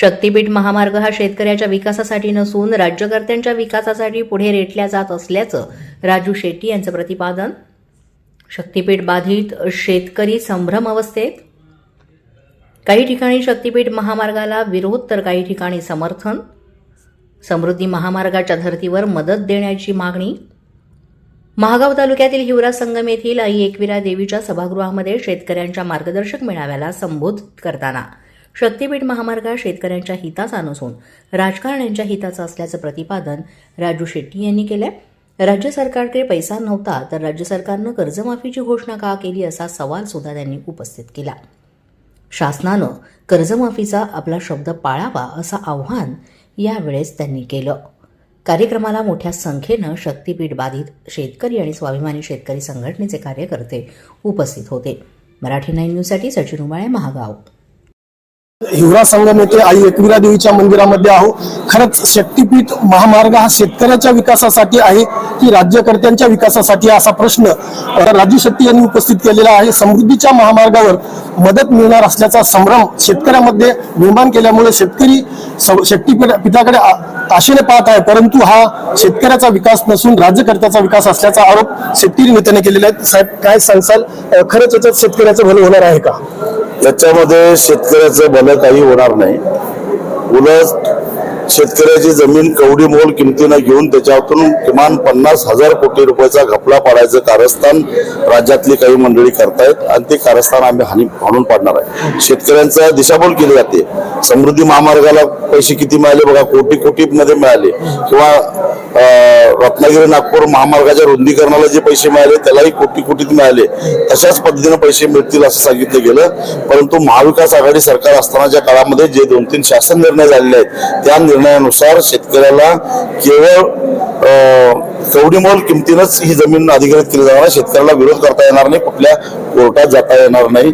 शक्तीपीठ महामार्ग हा शेतकऱ्याच्या विकासासाठी नसून राज्यकर्त्यांच्या विकासासाठी पुढे रेटल्या जात असल्याचं राजू शेट्टी यांचं प्रतिपादन. शक्तीपीठ बाधित शेतकरी संभ्रम अवस्थेत. काही ठिकाणी शक्तीपीठ महामार्गाला विरोध तर काही ठिकाणी समर्थन. समृद्धी महामार्गाच्या धर्तीवर मदत देण्याची मागणी. महागाव तालुक्यातील हिवरा संगम येथील आई एकविरा देवीच्या सभागृहामध्ये शेतकऱ्यांच्या मार्गदर्शक मेळाव्याला संबोधित करताना शक्तीपीठ महामार्ग हा शेतकऱ्यांच्या हिताचा नसून राजकारण्यांच्या हिताचा असल्याचं प्रतिपादन राजू शेट्टी यांनी केलंय. राज्य सरकारकडे पैसा नव्हता तर राज्य सरकारनं कर्जमाफीची घोषणा का केली असा सवाल सुद्धा त्यांनी उपस्थित केला. शासनानं कर्जमाफीचा आपला शब्द पाळावा असं आव्हान यावेळेस त्यांनी केलं. कार्यक्रमाला मोठ्या संख्येनं शक्तीपीठ बाधित शेतकरी आणि स्वाभिमानी शेतकरी संघटनेचे कार्यकर्ते उपस्थित होते. मराठी नाईन न्यूजसाठी सचिन उमाळे महागाव. हिवरा संगम येथे आई एकविरा देवीच्या मंदिरामध्ये आहो. खरंच शक्तीपीठ महामार्ग हा शेतकऱ्याच्या विकासासाठी आहे की राज्यकर्त्यांच्या विकासासाठी असा प्रश्न राजू शेट्टी यांनी उपस्थित केलेला आहे. समृद्धीच्या महामार्गावर मदत मिळणार असल्याचा संभ्रम शेतकऱ्यामध्ये निर्माण केल्यामुळे शेतकरी शक्तीपीठाकडे आशेने पाहत आहे. परंतु हा शेतकऱ्याचा विकास नसून राज्यकर्त्याचा विकास असल्याचा आरोप शेतकरी नेत्याने केलेला आहे. साहेब काय सांगसाल? खरंच याच्यात शेतकऱ्याचं भलं होणार आहे का? याच्यामध्ये शेतकऱ्याचं भलं काही होणार नाही. उलट शेतकऱ्याची जमीन कवडी मोल किमतीनं घेऊन त्याच्यातून किमान पन्नास हजार कोटी रुपयाचा घपला पाडायचं कारस्थान राज्यातली काही मंडळी करतायत आणि ते कारस्थान आम्ही हानी हाणून पाडणार आहे. शेतकऱ्यांचा दिशाभूल केली जाते. समृद्धी महामार्गाला पैसे किती मिळाले बघा? कोटी कोटी मध्ये मिळाले. किंवा रत्नागिरी नागपूर महामार्गाच्या रुंदीकरणाला जे पैसे मिळाले त्यालाही कोटी कोटीत मिळाले. तशाच पद्धतीने पैसे मिळतील असं सांगितलं गेलं. परंतु महाविकास आघाडी सरकार असतानाच्या काळामध्ये जे दोन तीन शासन निर्णय झालेले आहेत त्या निर्णयानुसार शेतकऱ्याला केवळ कवडीमोल किमतीनंच ही जमीन अधिग्रहित केली जाणार शेतकऱ्याला विरोध करता येणार नाही कुठल्या कोर्टात जाता येणार नाही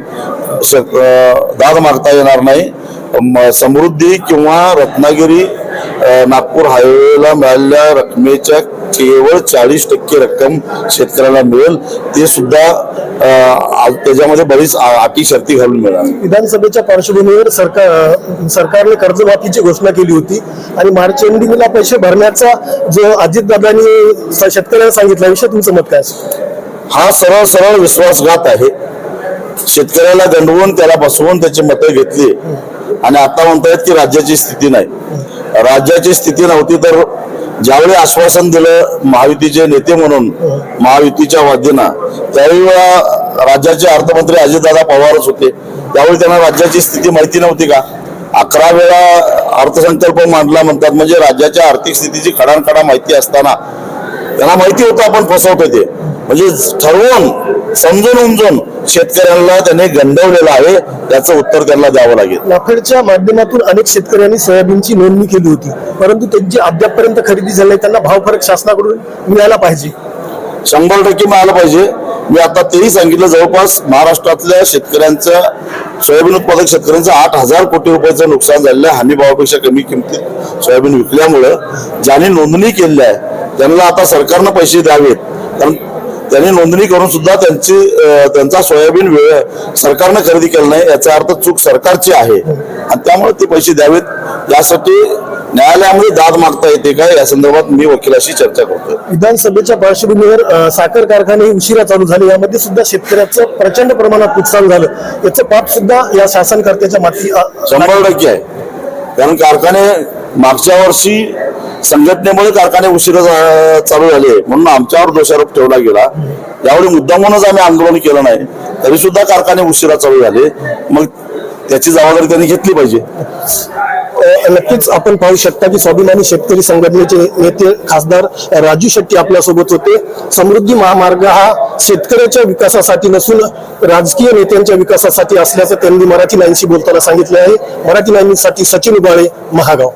दाद मागता येणार नाही. म- समृद्धी किंवा रत्नागिरी नागपूर हायवेला मिळालेल्या रकमेच्या केवळ चाळीस टक्के रक्कम शेतकऱ्याला मिळेल. ते सुद्धा त्याच्यामध्ये बरीच अटी शर्ती घालून मिळणार विधानसभेच्या पार्श्वभूमीवर सरकार सरकारने कर्जमाफीची घोषणा केली होती आणि मार्च एंडिंगला पैसे भरण्याचा जो अजितदादांनी शेतकऱ्यांना सांगितला विषय तुमचं मत काय? हा सरळ सरळ विश्वासघात आहे. शेतकऱ्याला गंडवून त्याला बसवून त्याची मतं घेतली. आणि आता म्हणतायत की राज्याची स्थिती नाही. राज्याची स्थिती नव्हती तर ज्यावेळी आश्वासन दिलं महायुतीचे नेते म्हणून महायुतीच्या वतीनं त्यावेळी राज्याचे अर्थमंत्री अजितदादा पवारच होते. त्यावेळी त्यांना राज्याची स्थिती माहिती नव्हती का? अकरा वेळा अर्थसंकल्प मांडला म्हणतात म्हणजे राज्याच्या आर्थिक स्थितीची खडानखडा माहिती असताना. त्यांना माहिती होतं आपण फसवतो ते. म्हणजे ठरवून समजून उमजून शेतकऱ्यांना त्यांनी गंडवलेलं आहे याचं उत्तर त्यांना द्यावं लागेल. नाफेडच्या माध्यमातून अनेक शेतकऱ्यांनी सोयाबीनची नोंदणी केली होती. परंतु त्यांची अद्यापपर्यंत खरेदी झाली नाही. त्यांना भाव फरक शासनाकडून मिळायला पाहिजे. शंभर टक्के मिळालं पाहिजे. मी आता तेही सांगितलं जवळपास महाराष्ट्रातल्या शेतकऱ्यांचं सोयाबीन उत्पादक शेतकऱ्यांचं आठ हजार कोटी रुपयाचं नुकसान झालेलं आहे. हमीभावापेक्षा कमी किमतीत सोयाबीन विकल्यामुळं ज्यांनी नोंदणी केली आहे त्यांना आता सरकारनं पैसे द्यावेत. कारण त्यांनी नोंदणी करून सुद्धा त्यांची त्यांचा सोयाबीन वेळ सरकारनं खरेदी केला नाही याचा अर्थ चूक सरकारची आहे. आणि त्यामुळे ते पैसे द्यावेत. यासाठी न्यायालयामध्ये दाद मागता येते का? या संदर्भात मी वकिलाशी चर्चा करतोय. विधानसभेच्या पार्श्वभूमीवर साखर कारखाने उशिरा चालू झाले. यामध्ये सुद्धा शेतकऱ्याचं प्रचंड प्रमाणात नुकसान झालं. याचं पाप सुद्धा या शासनकर्त्याच्या अ, शंभर टक्के आहे. कारण कारखाने मागच्या वर्षी संघटनेमुळे कारखाने उशिरा चालू झाले. म्हणून आमच्यावर दोषारोप ठेवला गेला. यावेळी मुद्दामूनच आम्ही आंदोलन केलं नाही. तरी सुद्धा कारखाने उशिरा चालू झाले. मग त्याची जबाबदारी त्यांनी घेतली पाहिजे. नक्कीच आपण पाहू शकता की स्वाभिमानी शेतकरी संघटनेचे नेते खासदार राजू शेट्टी आपल्यासोबत होते. समृद्धी महामार्ग हा शेतकऱ्याच्या विकासासाठी नसून राजकीय नेत्यांच्या विकासासाठी असल्याचं त्यांनी मराठी लाईनशी बोलताना सांगितले आहे. मराठी लाईनसाठी सचिन उबाळे महागाव.